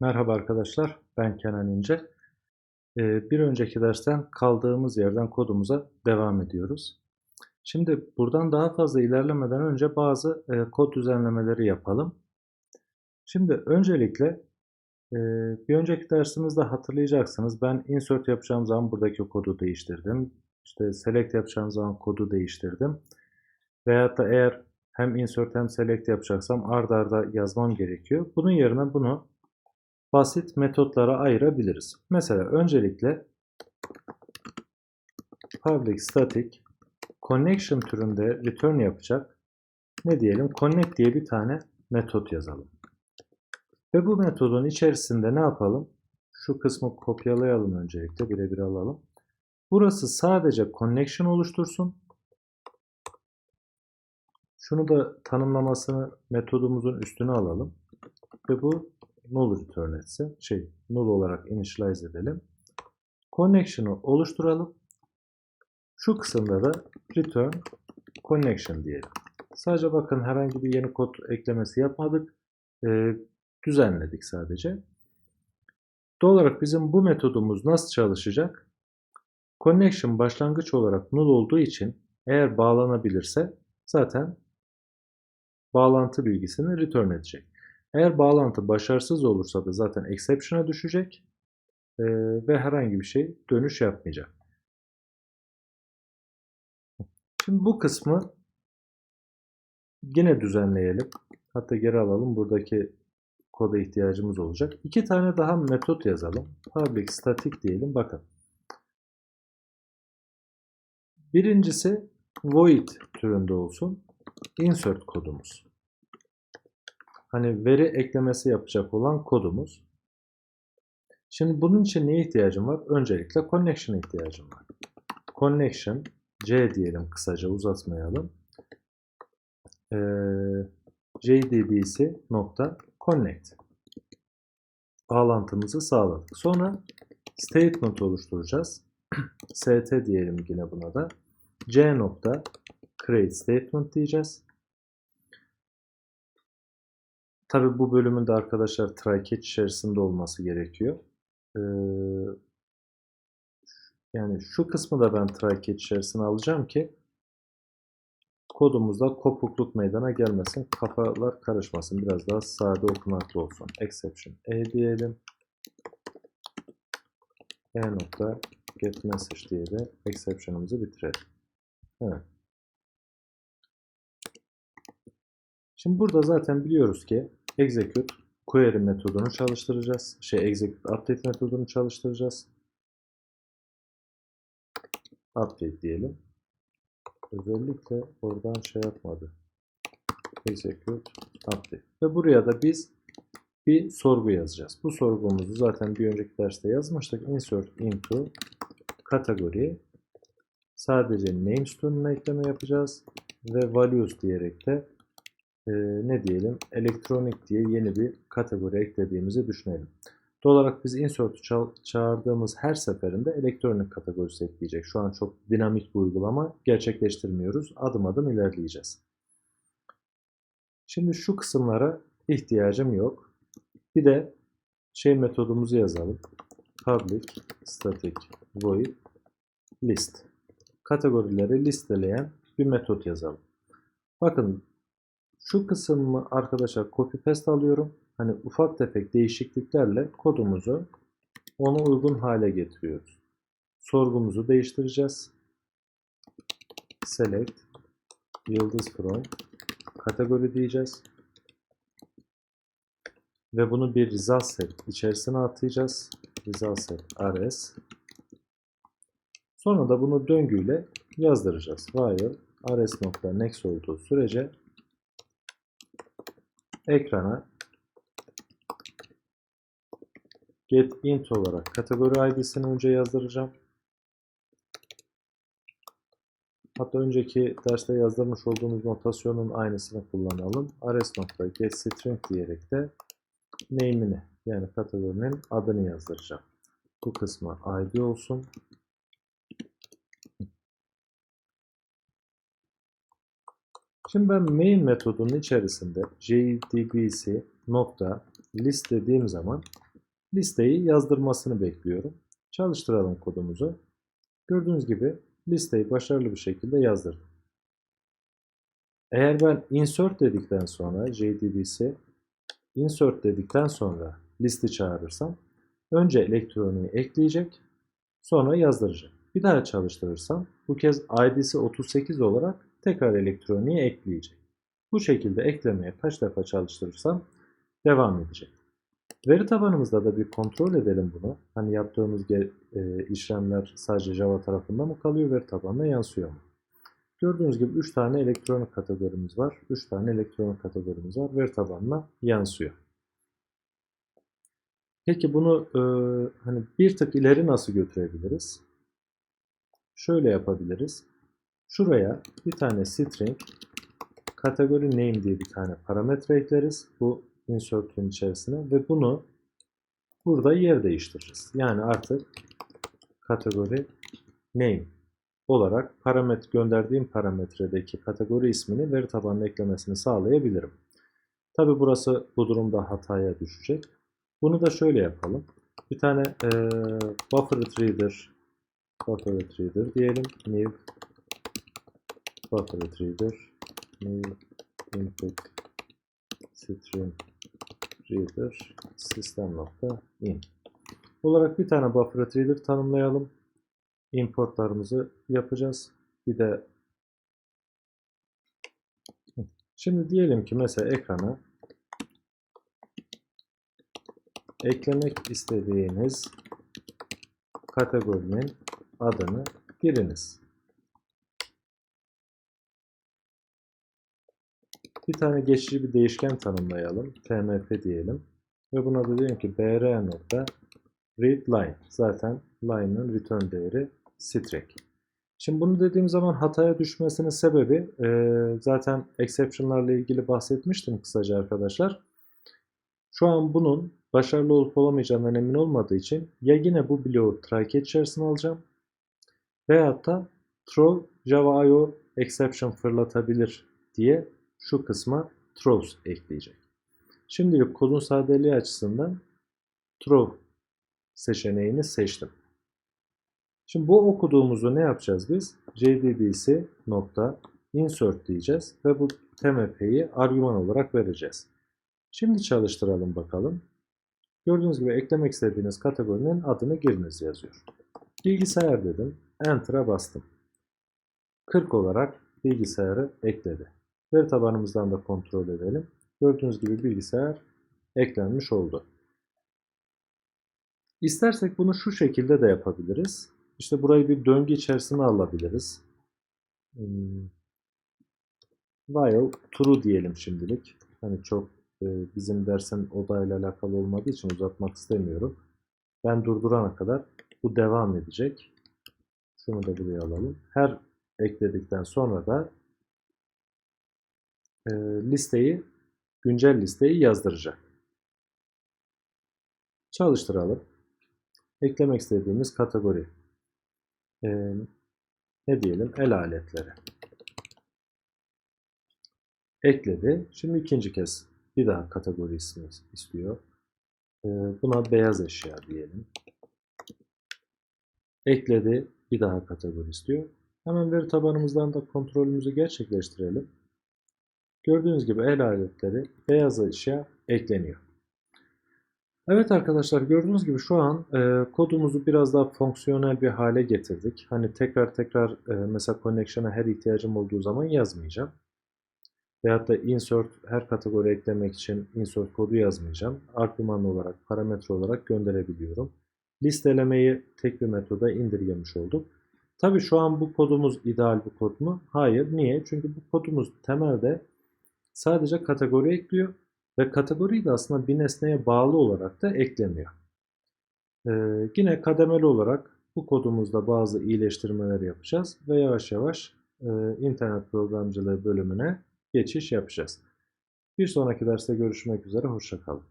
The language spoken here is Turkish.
Merhaba arkadaşlar, ben Kenan İnce. Ee, Bir önceki dersten kaldığımız yerden kodumuza devam ediyoruz. Şimdi buradan daha fazla ilerlemeden önce bazı e, kod düzenlemeleri yapalım. Şimdi öncelikle e, bir önceki dersimizde hatırlayacaksınız ben insert yapacağım zaman buradaki kodu değiştirdim. İşte select yapacağım zaman kodu değiştirdim. Veyahut da eğer hem insert hem select yapacaksam ard arda yazmam gerekiyor. Bunun yerine bunu basit metotlara ayırabiliriz. Mesela öncelikle public static connection türünde return yapacak ne diyelim connect diye bir tane metot yazalım. Ve bu metodun içerisinde ne yapalım? Şu kısmı kopyalayalım öncelikle birebir alalım. Burası sadece connection oluştursun. Şunu da tanımlamasını metodumuzun üstüne alalım. Ve bu null return etsin. Şey, null olarak initialize edelim. Connection'ı oluşturalım. Şu kısımda da return connection diyelim. Sadece bakın herhangi bir yeni kod eklemesi yapmadık. Ee, düzenledik sadece. Doğal olarak bizim bu metodumuz nasıl çalışacak? Connection başlangıç olarak null olduğu için eğer bağlanabilirse zaten bağlantı bilgisini return edecek. Eğer bağlantı başarısız olursa da zaten exception'a düşecek e, ve herhangi bir şey dönüş yapmayacak. Şimdi bu kısmı yine düzenleyelim. Hatta geri alalım. Buradaki koda ihtiyacımız olacak. İki tane daha metot yazalım. Public static diyelim. Bakın. Birincisi void türünde olsun. Insert kodumuz. Hani veri eklemesi yapacak olan kodumuz. Şimdi bunun için neye ihtiyacım var? Öncelikle connection ihtiyacım var. Connection C diyelim kısaca uzatmayalım. Ee, JDBC nokta connect bağlantımızı sağladık. Sonra statement oluşturacağız. st diyelim yine buna da. C nokta create statement diyeceğiz. Tabi bu bölümün de arkadaşlar try catch içerisinde olması gerekiyor. Ee, yani şu kısmı da ben try catch içerisine alacağım ki kodumuzda kopukluk meydana gelmesin. Kafalar karışmasın. Biraz daha sade okunaklı olsun. Exception E diyelim. E nokta get message diye de exception'ımızı bitirelim. Evet. Şimdi burada zaten biliyoruz ki execute query metodunu çalıştıracağız. Şey execute update metodunu çalıştıracağız. Update diyelim. Özellikle oradan şey yapmadı. Execute update. Ve buraya da biz bir sorgu yazacağız. Bu sorgumuzu zaten bir önceki derste yazmıştık. Insert into category sadece name sütununa ekleme yapacağız ve values diyerek de e, ne diyelim elektronik diye yeni bir kategori eklediğimizi düşünelim. Doğal olarak biz insert'ü ça çağırdığımız her seferinde elektronik kategorisi ekleyecek. Şu an çok dinamik bir uygulama gerçekleştirmiyoruz. Adım adım ilerleyeceğiz. Şimdi şu kısımlara ihtiyacım yok. Bir de şey metodumuzu yazalım. Public static void list. Kategorileri listeleyen bir metot yazalım. Bakın şu kısmı arkadaşlar copy paste alıyorum. Hani ufak tefek değişikliklerle kodumuzu ona uygun hale getiriyoruz. Sorgumuzu değiştireceğiz. Select yıldız from kategori diyeceğiz. Ve bunu bir result set içerisine atacağız. Result set rs. Sonra da bunu döngüyle yazdıracağız. While rs.next olduğu sürece ekrana get int olarak kategori id'sini önce yazdıracağım. Hatta önceki derste yazdırmış olduğumuz notasyonun aynısını kullanalım. rs.get string diyerek de name'ini yani kategorinin adını yazdıracağım. Bu kısmı id olsun. Şimdi ben main metodunun içerisinde jdbc nokta list dediğim zaman listeyi yazdırmasını bekliyorum. Çalıştıralım kodumuzu. Gördüğünüz gibi listeyi başarılı bir şekilde yazdırdım. Eğer ben insert dedikten sonra JDBC insert dedikten sonra listi çağırırsam önce elektroniği ekleyecek sonra yazdıracak. Bir daha çalıştırırsam bu kez ID'si 38 olarak tekrar elektroniği ekleyecek. Bu şekilde eklemeye kaç defa çalıştırırsam devam edecek. Veri tabanımızda da bir kontrol edelim bunu. Hani yaptığımız e, işlemler sadece Java tarafında mı kalıyor, veri tabanına yansıyor mu? Gördüğünüz gibi 3 tane elektronik kategorimiz var. 3 tane elektronik kategorimiz var. Veri tabanına yansıyor. Peki bunu e, hani bir tık ileri nasıl götürebiliriz? Şöyle yapabiliriz. Şuraya bir tane string kategori name diye bir tane parametre ekleriz. Bu insert'ün içerisine ve bunu burada yer değiştiririz. Yani artık kategori name olarak parametre gönderdiğim parametredeki kategori ismini veri tabanına eklemesini sağlayabilirim. Tabi burası bu durumda hataya düşecek. Bunu da şöyle yapalım. Bir tane e, buffer reader buffer reader diyelim. New buffer reader new input string reader system.in olarak bir tane buffer reader tanımlayalım. Importlarımızı yapacağız. Bir de şimdi diyelim ki mesela ekrana eklemek istediğiniz kategorinin adını giriniz. Bir tane geçici bir değişken tanımlayalım. tmp diyelim. Ve buna da diyelim ki br nokta read line. Zaten line'ın return değeri string. Şimdi bunu dediğim zaman hataya düşmesinin sebebi e, zaten exception'larla ilgili bahsetmiştim kısaca arkadaşlar. Şu an bunun başarılı olup olamayacağından emin olmadığı için ya yine bu bloğu try catch içerisine alacağım veyahut da throw java io exception fırlatabilir diye şu kısma throws ekleyecek. Şimdilik kodun sadeliği açısından throw seçeneğini seçtim. Şimdi bu okuduğumuzu ne yapacağız biz? jdbc nokta insert diyeceğiz ve bu tmp'yi argüman olarak vereceğiz. Şimdi çalıştıralım bakalım. Gördüğünüz gibi eklemek istediğiniz kategorinin adını giriniz yazıyor. Bilgisayar dedim. Enter'a bastım. 40 olarak bilgisayarı ekledi. Veri tabanımızdan da kontrol edelim. Gördüğünüz gibi bilgisayar eklenmiş oldu. İstersek bunu şu şekilde de yapabiliriz. İşte burayı bir döngü içerisine alabiliriz. Hmm. While true diyelim şimdilik. Hani çok e, bizim dersin odayla alakalı olmadığı için uzatmak istemiyorum. Ben durdurana kadar bu devam edecek. Şunu da buraya alalım. Her ekledikten sonra da e, listeyi, güncel listeyi yazdıracak. Çalıştıralım. Eklemek istediğimiz kategori e, ne diyelim el aletleri ekledi. Şimdi ikinci kez bir daha kategori ismi istiyor. E, buna beyaz eşya diyelim. Ekledi. Bir daha kategori istiyor. Hemen veri tabanımızdan da kontrolümüzü gerçekleştirelim. Gördüğünüz gibi el aletleri beyaz eşya ekleniyor. Evet arkadaşlar gördüğünüz gibi şu an e, kodumuzu biraz daha fonksiyonel bir hale getirdik. Hani tekrar tekrar e, mesela connection'a her ihtiyacım olduğu zaman yazmayacağım. Veyahut da insert her kategori eklemek için insert kodu yazmayacağım. Argüman olarak, parametre olarak gönderebiliyorum. Listelemeyi tek bir metoda indirgemiş olduk. Tabi şu an bu kodumuz ideal bir kod mu? Hayır. Niye? Çünkü bu kodumuz temelde sadece kategori ekliyor ve kategoriyi de aslında bir nesneye bağlı olarak da eklemiyor. Ee, yine kademeli olarak bu kodumuzda bazı iyileştirmeler yapacağız ve yavaş yavaş e, internet programcılığı bölümüne geçiş yapacağız. Bir sonraki derste görüşmek üzere, hoşçakalın.